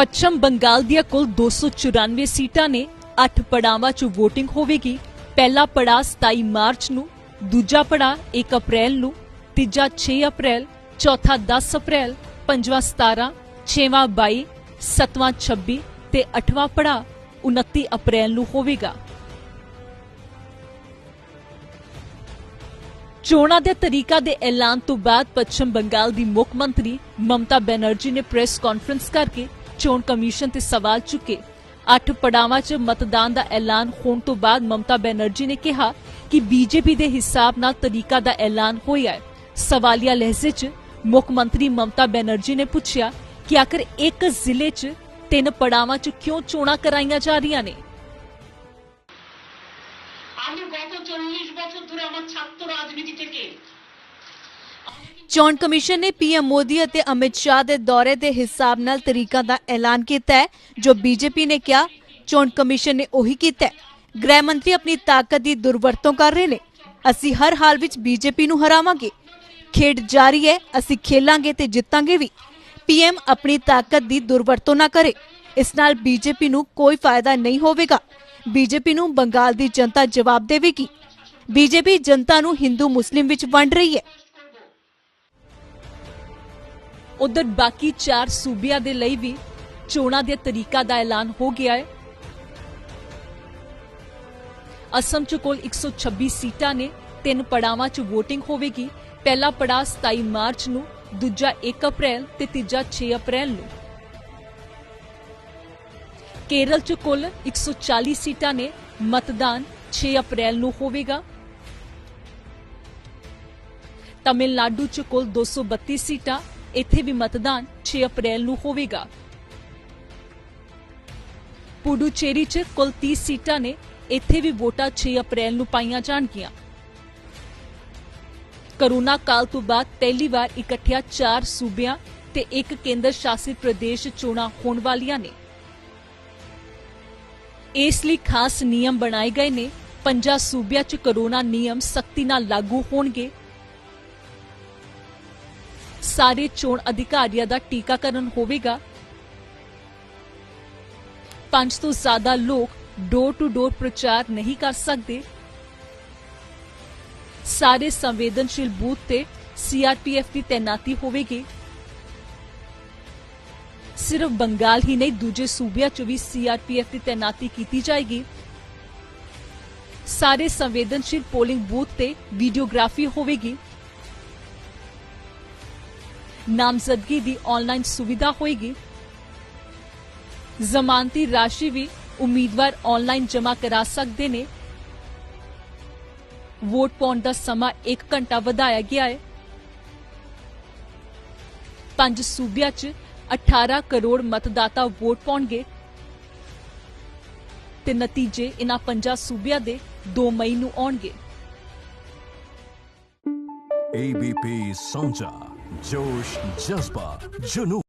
ਪੱਛਮ ਬੰਗਾਲ ਦੀਆਂ ਕੁੱਲ 294 ਸੀਟਾਂ ਨੇ 8 ਪੜਾਵਾਂ 'ਚ VOTING ਹੋਵੇਗੀ। ਪਹਿਲਾ ਪੜਾਅ 27 ਮਾਰਚ ਨੂੰ, ਦੂਜਾ ਪੜਾਅ 1 ਅਪ੍ਰੈਲ ਨੂੰ, ਤੀਜਾ 6 ਅਪ੍ਰੈਲ, ਚੌਥਾ 10 ਅਪ੍ਰੈਲ, ਪੰਜਵਾਂ 17 ਛੇਵਾਂ 22 ਸਤਵਾਂ 26 ਤੇ ਅਠਵਾਂ ਪੜਾਅ 29 ਅਪ੍ਰੈਲ ਨੂੰ ਹੋਵੇਗਾ। ਚੋਣਾਂ ਦੇ ਤਰੀਕਾ ਦੇ ਐਲਾਨ ਤੋਂ ਬਾਅਦ ਪੱਛਮ ਬੰਗਾਲ ਦੀ ਮੁੱਖ ਮੰਤਰੀ ਮਮਤਾ ਬੈਨਰਜੀ ਨੇ ਪ੍ਰੈਸ ਕਾਨਫਰੰਸ ਕਰਕੇ ਚੋਣ ਕਮਿਸ਼ਨ ਤੇ ਸਵਾਲ ਚੁੱਕੇ। ਅੱਠ ਪੜਾਵਾਂ 'ਚ ਮਤਦਾਨ ਦਾ ਐਲਾਨ ਹੋਣ ਤੋਂ ਬਾਅਦ ਮਮਤਾ ਬੈਨਰਜੀ ਨੇ ਕਿਹਾ ਕਿ ਬੀਜੇਪੀ ਦੇ ਹਿਸਾਬ ਨਾਲ ਤਰੀਕਾ ਦਾ ਐਲਾਨ ਹੋਇਆ ਹੈ। ਸਵਾਲੀਆ ਲਹਿਜ਼ੇ 'ਚ ਮੁੱਖ ਮੰਤਰੀ ਮਮਤਾ ਬੈਨਰਜੀ ਨੇ ਪੁੱਛਿਆ ਕਿ ਆਖਰ ਇੱਕ ਜ਼ਿਲ੍ਹੇ 'ਚ ਤਿੰਨ ਪੜਾਵਾਂ 'ਚ ਕਿਉਂ ਚੋਣਾਂ ਕਰਾਈਆਂ ਜਾ ਰਹੀਆਂ ਨੇ? ਚੋਣ ਕਮਿਸ਼ਨ ਨੇ ਪੀਐਮ ਮੋਦੀ ਅਤੇ ਅਮਿਤ ਸ਼ਾਹ ਦੇ ਦੌਰੇ ਦੇ ਹਿਸਾਬ ਨਾਲ ਤਰੀਕਾਂ ਦਾ ਐਲਾਨ ਕੀਤਾ ਹੈ, ਜੋ ਬੀਜੇਪੀ ਨੇ ਕਿਹਾ, ਚੋਣ ਕਮਿਸ਼ਨ ਨੇ ਉਹੀ ਕੀਤਾ ਹੈ। ਗ੍ਰਹਿ ਮੰਤਰੀ ਆਪਣੀ ਤਾਕਤ ਦੀ ਦੁਰਵਰਤੋਂ ਕਰ ਰਹੇ ਨੇ। ਅਸੀਂ ਹਰ ਹਾਲ ਵਿੱਚ ਬੀਜੇਪੀ ਨੂੰ ਹਰਾਵਾਂਗੇ। ਖੇਡ ਜਾਰੀ ਹੈ, ਅਸੀਂ ਖੇਲਾਂਗੇ ਤੇ ਜਿੱਤਾਂਗੇ ਵੀ। ਪੀਐਮ ਆਪਣੀ ਤਾਕਤ ਦੀ ਦੁਰਵਰਤੋਂ ਨਾ ਕਰੇ। ਇਸ ਨਾਲ ਬੀਜੇਪੀ ਨੂੰ ਕੋਈ ਫਾਇਦਾ ਨਹੀਂ ਹੋਵੇਗਾ। ਬੀਜੇਪੀ ਨੂੰ ਬੰਗਾਲ ਦੀ ਜਨਤਾ ਜਵਾਬ ਦੇਵੇਗੀ। ਬੀਜੇਪੀ ਜਨਤਾ ਨੂੰ ਹਿੰਦੂ ਮੁਸਲਿਮ ਵਿੱਚ ਵੰਡ ਰਹੀ ਹੈ। ਉਧਰ ਬਾਕੀ ਚਾਰ ਸੂਬਿਆਂ ਦੇ ਲਈ ਵੀ ਚੋਣਾਂ ਦੇ ਤਰੀਕਾ ਦਾ ਐਲਾਨ ਹੋ ਗਿਆ ਹੈ। ਅਸਮ ਚ ਕੋਲ 126 ਸੀਟਾਂ ਨੇ, ਤਿੰਨ ਪੜਾਵਾਂ ਚ VOTING ਹੋਵੇਗੀ। ਪਹਿਲਾ ਪੜਾਅ 27 ਮਾਰਚ ਨੂੰ, ਦੂਜਾ 1 ਅਪ੍ਰੈਲ ਤੇ ਤੀਜਾ 6 ਅਪ੍ਰੈਲ ਨੂੰ। ਕੇਰਲ ਚ ਕੁੱਲ 140 ਸੀਟਾਂ ਨੇ, ਮਤਦਾਨ 6 ਅਪ੍ਰੈਲ ਨੂੰ ਹੋਵੇਗਾ। ਤਮਿਲਨਾਡੂ ਚ ਕੁੱਲ 232 ਸੀਟਾਂ ਇੱਥੇ ਵੀ ਮਤਦਾਨ 6 ਅਪ੍ਰੈਲ ਨੂੰ ਹੋਵੇਗਾ। ਪੁਡੂਚੇਰੀ ਚ ਕੁੱਲ 30 ਸੀਟਾਂ ਨੇ, ਇੱਥੇ ਵੀ ਵੋਟਾਂ 6 ਅਪ੍ਰੈਲ ਨੂੰ ਪਾਈਆਂ ਜਾਣਗੀਆਂ। ਕਰੋਨਾ ਕਾਲ ਤੋਂ ਬਾਅਦ ਪਹਿਲੀ ਵਾਰ ਇਕੱਠਿਆਂ ਚਾਰ ਸੂਬਿਆਂ ਤੇ ਇੱਕ ਕੇਂਦਰ ਸ਼ਾਸਿਤ ਪ੍ਰਦੇਸ਼ ਚੋਣਾਂ ਹੋਣ ਵਾਲੀਆਂ ਨੇ। ਇਸ ਲਈ ਖਾਸ ਨਿਯਮ ਬਣਾਏ ਗਏ ਨੇ, ਪੰਜਾਂ ਸੂਬਿਆਂ 'ਚ ਕਰੋਨਾ ਨਿਯਮ ਸਖਤੀ ਨਾਲ ਲਾਗੂ ਹੋਣਗੇ। ਸਾਰੇ ਚੋਣ ਅਧਿਕਾਰੀਆਂ ਦਾ ਟੀਕਾਕਰਨ ਹੋਵੇਗਾ ਪੰਜ ਤੋਂ ਜ਼ਿਆਦਾ ਲੋਕ ਡੋਰ ਟੂ ਡੋਰ ਪ੍ਰਚਾਰ ਨਹੀਂ ਕਰ ਸਕਦੇ ਸਾਰੇ ਸੰਵੇਦਨਸ਼ੀਲ ਬੂਥ ਤੇ ਸੀਆਰਪੀਐਫ ਦੀ ਤੈਨਾਤੀ ਹੋਵੇਗੀ ਸਿਰਫ ਬੰਗਾਲ ਹੀ ਨਹੀਂ ਦੂਜੇ ਸੂਬਿਆਂ 'ਚ ਵੀ ਸੀਆਰਪੀਐਫ ਦੀ ਤੈਨਾਤੀ ਕੀਤੀ ਜਾਏਗੀ ਸਾਰੇ ਸੰਵੇਦਨਸ਼ੀਲ ਪੋਲਿੰਗ ਬੂਥ ਤੇ ਵੀਡੀਓਗ੍ਰਾਫੀ ਹੋਵੇਗੀ ਨਾਮਜ਼ਦਗੀ ਦੀ ਆਨਲਾਈਨ ਸੁਵਿਧਾ ਹੋਏਗੀ ਜ਼ਮਾਨਤੀ ਰਾਸ਼ੀ ਵੀ ਉਮੀਦਵਾਰ ਆਨਲਾਈਨ ਜਮ੍ਹਾਂ ਕਰਾ ਸਕਦੇ ਨੇ ਵੋਟ ਪਾਉਣ ਦਾ ਸਮਾਂ 1 ਘੰਟਾ ਵਧਾਇਆ ਗਿਆ ਹੈ ਪੰਜ ਸੂਬਿਆਂ 'ਚ 18 ਕਰੋੜ ਮਤਦਾਤਾ ਵੋਟ ਪਾਉਣਗੇ ਤੇ ਨਤੀਜੇ ਇਨ੍ਹਾਂ ਪੰਜਾਂ ਸੂਬਿਆਂ ਦੇ 2 ਮਈ ਨੂੰ ਆਉਣਗੇ ABP ਸਾਂਝਾ जोश जज्बा जुनून